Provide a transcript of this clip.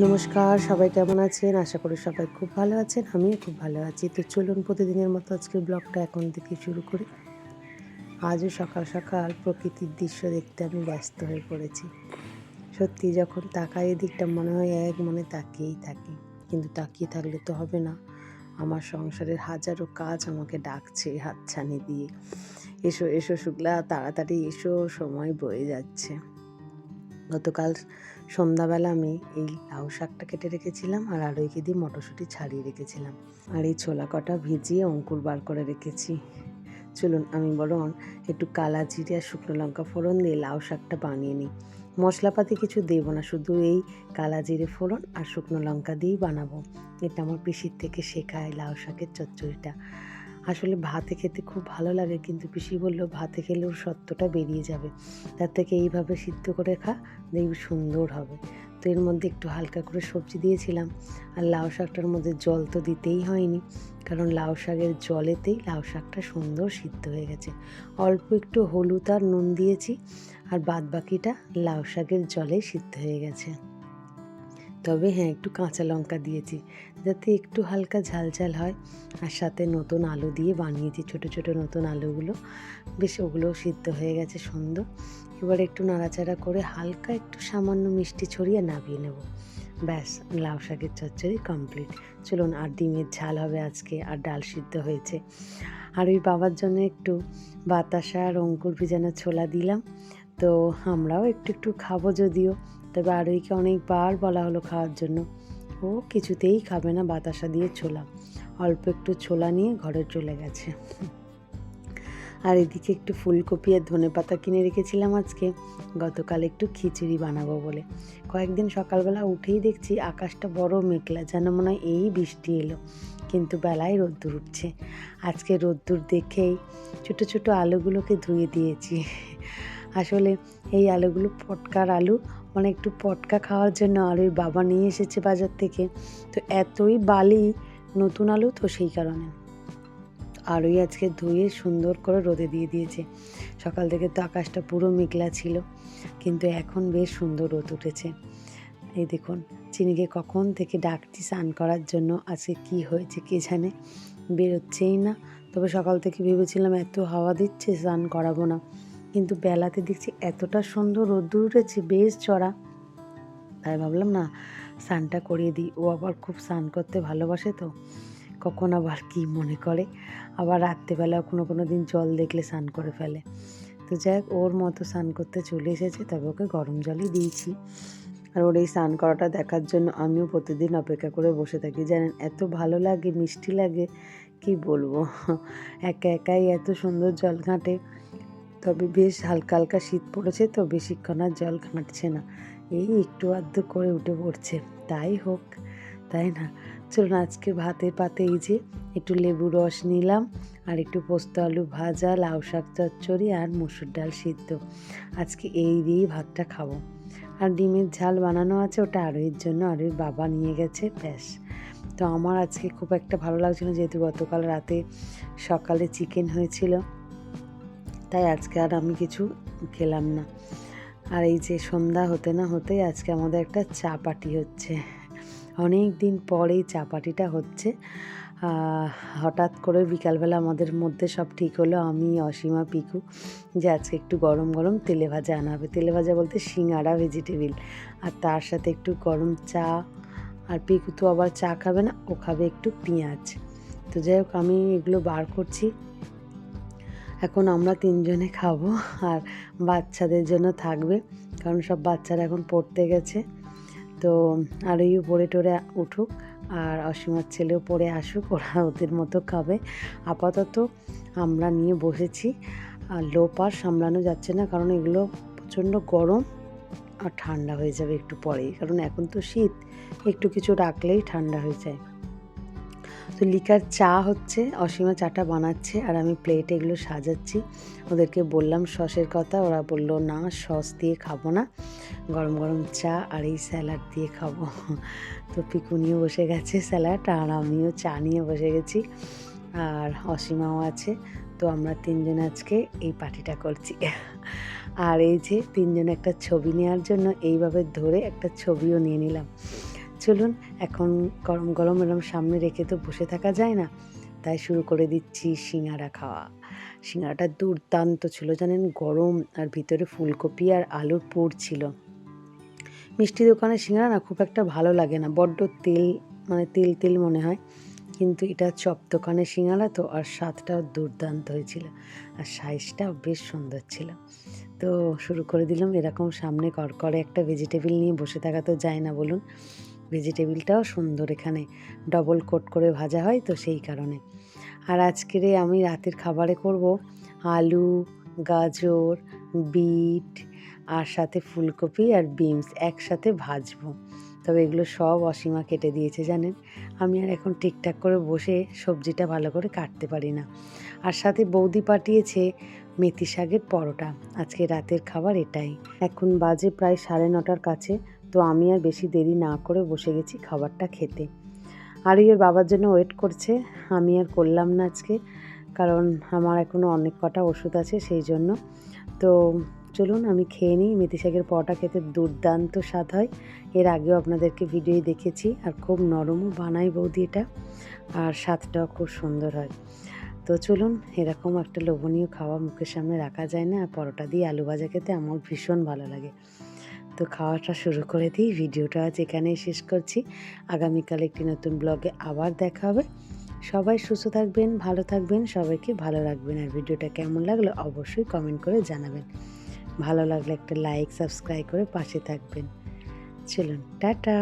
নমস্কার, সবাই কেমন আছেন? আশা করি সবাই খুব ভালো আছেন, আমিও খুব ভালো আছি। তো চলুন প্রতিদিনের মতো আজকের ব্লগটা এখন থেকে শুরু করি। আজও সকাল সকাল প্রকৃতির দৃশ্য দেখতে আমি ব্যস্ত হয়ে পড়েছি। সত্যি যখন তাকাই এদিকটা মনে হয় এক মনে তাকিয়েই থাকি। কিন্তু তাকিয়ে থাকলে তো হবে না। আমার সংসারের হাজারো কাজ আমাকে ডাকছে হাতছানি দিয়ে। এসো এসো শুক্লা তাড়াতাড়ি এসো, সময় বয়ে যাচ্ছে। গতকাল সন্ধ্যাবেলা আমি এই লাউ শাকটা কেটে রেখেছিলাম আর আলুইকে দিয়ে মটরশুঁটি ছাড়িয়ে রেখেছিলাম। আর এই ছোলা কটা ভিজিয়ে অঙ্কুর বার করে রেখেছি। চলুন, আমি বরং একটু কালা জিরে আর শুকনো লঙ্কা ফোড়ন দিয়ে লাউ শাকটা বানিয়ে নিই। মশলাপাতি কিছু দেবো না, শুধু এই কালা জিরে ফোড়ন আর শুকনো লঙ্কা দিয়েই বানাবো। এটা আমার পিসির থেকে শেখায় লাউ শাকের চচ্চড়িটা। আসলে ভাতে খেতে খুব ভালো লাগে, কিন্তু পিসি বলল, ভাতে খেলে ওর সত্যটা বেরিয়ে যাবে। তার থেকে এইভাবে সিদ্ধ করে খা, দেখবি সুন্দর হবে। তো এর মধ্যে একটু হালকা করে সবজি দিয়েছিলাম। আর লাউ শাকটার মধ্যে জল তো দিতেই হয়নি, কারণ লাউ শাকের জলেতেই লাউ শাকটা সুন্দর সিদ্ধ হয়ে গেছে। অল্প একটু হলুদ আর নুন দিয়েছি, আর বাদ বাকিটা লাউ শাকের জলেই সিদ্ধ হয়ে গেছে। তবে হ্যাঁ একটু কাঁচা লঙ্কা দিয়েছি যাতে একটু হালকা ঝাল ঝাল হয় আর সাথে নতুন আলু দিয়ে বানিয়েছি, ছোট ছোট নতুন আলুগুলো। বেশ ওগুলো সিদ্ধ হয়ে গেছে সুন্দর। এবার একটু নাড়াচাড়া করে হালকা একটু সামান্য মিষ্টি ছড়িয়ে নামিয়ে নেব। ব্যাস, লাউ শাকের চচ্চড়ি কমপ্লিট। চলুন, আর ডিমের ঝাল হবে আজকে, আর ডাল সিদ্ধ হয়েছে। আর ওই বাবার জন্য একটু বাতাসা আর অঙ্কুর ভিজানো ছোলা দিলাম। তো আমরাও একটু একটু খাব যদিও। তবে আরোইকে অনেকবার বলা হলো খাওয়ার জন্য। ও কিছুতেই খাবে না, বাতাসা দিয়ে ছোলা। অল্প একটু ছোলা নিয়ে ঘরে চলে গেছে। আর এদিকে একটু ফুলকপি আর ধনে পাতা কিনে রেখেছিলাম আজকে। গতকাল একটু খিচুড়ি বানাবো বলে। কয়েকদিন সকালবেলা উঠেই দেখছি আকাশটা বড় মেঘলা, যেন মনে হয় এই বৃষ্টি এলো। কিন্তু বেলায় রোদ্দুর উঠছে। আজকে রোদ্দুর দেখেই ছোট ছোট আলুগুলোকে ধুয়ে দিয়েছি। আসলে এই আলুগুলো পটকার আলু মানে একটু পটকা খাওয়ার জন্য ওই বাবা নিয়ে এসেছে বাজার থেকে। তো এতই বালি, নতুন আলু তো সেই কারণে। আর ওই আজকে ধুয়ে সুন্দর করে রোদে দিয়ে দিয়েছে। সকাল থেকে তো আকাশটা পুরো মেঘলা ছিল, কিন্তু এখন বেশ সুন্দর রোদ উঠেছে। এই দেখুন, চিনিকে কখন থেকে ডাকছি স্নান করার জন্য, আজকে কি হয়েছে কে জানে? বেরোচ্ছেই না। তবে সকাল থেকে ভেবেছিলাম এত হাওয়া দিচ্ছে, স্নান করাবো না। কিন্তু বেলাতে দেখছি এতটা সুন্দর রোদ্দুর উঠেছে, বেশ চড়া। তাই ভাবলাম, না, স্নানটা করিয়ে দিই। ও আবার খুব স্নান করতে ভালোবাসে তো। কখন আবার কি মনে করে? আবার রাত্রেবেলা কোনো কোনো দিন জল দেখলে স্নান করে ফেলে। তো যাই ওর মতো স্নান করতে চলে এসেছে, তবে ওকে গরম জলই দিয়েছি। আর ওর এই স্নান করাটা দেখার জন্য আমিও প্রতিদিন অপেক্ষা করে বসে থাকি। জানেন, এত ভালো লাগে, মিষ্টি লাগে, কি বলব? একা একাই এত সুন্দর জল ঘাঁটে। তবে বেশ হালকা হালকা শীত পড়েছে তো বেশিক্ষণ আর জল ঘাঁটছে না। এই একটু আধটু করে উঠে পড়ছে। তাই হোক, তাই না? চলুন আজকে ভাতের পাতে এই যে একটু লেবু রস নিলাম আর একটু পোস্ত আলু ভাজা, লাউ শাক চচ্চড়ি আর মুসুর ডাল সিদ্ধ। আজকে এই দিয়েই ভাতটা খাব। আর ডিমের ঝাল বানানো আছে, ওটা আরোইয়ের জন্য আরোইর বাবা নিয়ে গেছে, ব্যাস। তো আমার আজকে খুব একটা ভালো লাগছিল, যেহেতু গতকাল রাতে সকালে চিকেন হয়েছিল। তাই আজকে আর আমি কিছু খেলাম না। আর এই যে সন্ধ্যা হতে না হতেই আজকে আমাদের একটা চা পাটি হচ্ছে। অনেক দিন পরেই চা পাটিটা হচ্ছে হঠাৎ করে বিকালবেলা আমাদের মধ্যে সব ঠিক হলো। আমি, অসীমা, পিকু, যে আজকে একটু গরম গরম তেলে ভাজা আনা হবে তেলে ভাজা বলতে সিঙ্গাড়া ভেজিটেবিল আর তার সাথে একটু গরম চা। আর পিকু তো আবার চা খাবে না, ও খাবে একটু পেঁয়াজ। তো যাই হোক, আমি এগুলো বার করছি। এখন আমরা তিনজনে খাব আর বাচ্চাদের জন্য থাকবে, কারণ সব বাচ্চারা এখন পড়তে গেছে। তো আর ওই পড়ে টরে উঠুক আর অসীমার ছেলেও পড়ে আসুক, ওরা ওদের মতো খাবে। আপাতত আমরা নিয়ে বসেছি। আর লো পার সামলানো যাচ্ছে না, কারণ এগুলো প্রচণ্ড গরম আর ঠান্ডা হয়ে যাবে একটু পরেই, কারণ এখন তো শীত। একটু কিছু রাখলেই ঠান্ডা হয়ে যায়। তো লিকার চা হচ্ছে, অসীমা চাটা বানাচ্ছে আর আমি প্লেটে এগুলো সাজাচ্ছি। ওদেরকে বললাম সসের কথা, ওরা বলল, না, সস দিয়ে খাব না। গরম গরম চা আর এই স্যালাড দিয়ে খাব। তো পিকু নিয়ে বসে গেছে স্যালাড আর আমিও চা নিয়ে বসে গেছি আর অসীমাও আছে। তো আমরা তিনজন আজকে এই পার্টিটা করছি। আর এই যে তিনজন একটা ছবি নেওয়ার জন্য এইভাবে ধরে একটা ছবিও নিয়ে নিলাম। চলুন, এখন গরম গরম এরম সামনে রেখে তো বসে থাকা যায় না। তাই শুরু করে দিচ্ছি সিঙ্গারা খাওয়া। সিঙ্গারাটা দুর্দান্ত ছিল, জানেন? গরম আর ভিতরে ফুলকপি আর আলুর পুর ছিল। মিষ্টি দোকানে সিঙ্গারা না খুব একটা ভালো লাগে না, বড্ড তেল মানে তেল তেল মনে হয়। কিন্তু এটা চপ দোকানে সিঙ্গারা তো, আর স্বাদটাও দুর্দান্ত হয়েছিল। আর সাইজটাও বেশ সুন্দর ছিল। তো শুরু করে দিলাম, এরকম সামনে করকরে একটা ভেজিটেবিল নিয়ে বসে থাকা তো যায় না, বলুন। ভেজিটেবিলটাও সুন্দর এখানে ডবল কোট করে ভাজা হয়, তো সেই কারণে। আর আজকের আমি রাতের খাবারে করব আলু, গাজর, বিট আর সাথে ফুলকপি আর বিনস একসাথে ভাজবো। তবে এগুলো সব অসীমা কেটে দিয়েছে, জানেন? আমি আর এখন ঠিকঠাক করে বসে সবজিটা ভালো করে কাটতে পারি না। আর সাথে বৌদি পাঠিয়েছে মেথি শাকের পরোটা। আজকে রাতের খাবার এটাই। এখন বাজে প্রায় সাড়ে নটার কাছে, তো আমি আর বেশি দেরি না করে বসে গেছি খাবারটা খেতে। আর ওর বাবার জন্য ওয়েট করছে, আমি আর করলাম না আজকে, কারণ আমার এখনও অনেক কটা ওষুধ আছে সেই জন্য। তো চলুন, আমি খেয়ে নিই। মেথি শাকের পরোটা খেতে দুর্দান্ত স্বাদ হয়। এর আগেও আপনাদেরকে ভিডিওই দেখেছি, আর খুব নরমও বানাই বৌদি এটা, আর স্বাদটাও খুব সুন্দর হয়। তো চলুন, এরকম একটা লোভনীয় খাওয়া মুখের সামনে রাখা যায় না। আর পরোটা দিয়ে আলু ভাজা খেতে আমার ভীষণ ভালো লাগে। তো খাওয়াটা শুরু করে দিই, ভিডিওটা আজ এখানেই শেষ করছি। আগামীকাল একটি নতুন ব্লগে আবার দেখা হবে। সবাই সুস্থ থাকবেন, ভালো থাকবেন, সবাইকে ভালো রাখবেন। আর ভিডিওটা কেমন লাগল অবশ্যই কমেন্ট করে জানাবেন। ভালো লাগলে একটা লাইক, সাবস্ক্রাইব করে পাশে থাকবেন। চলুন, টাটা!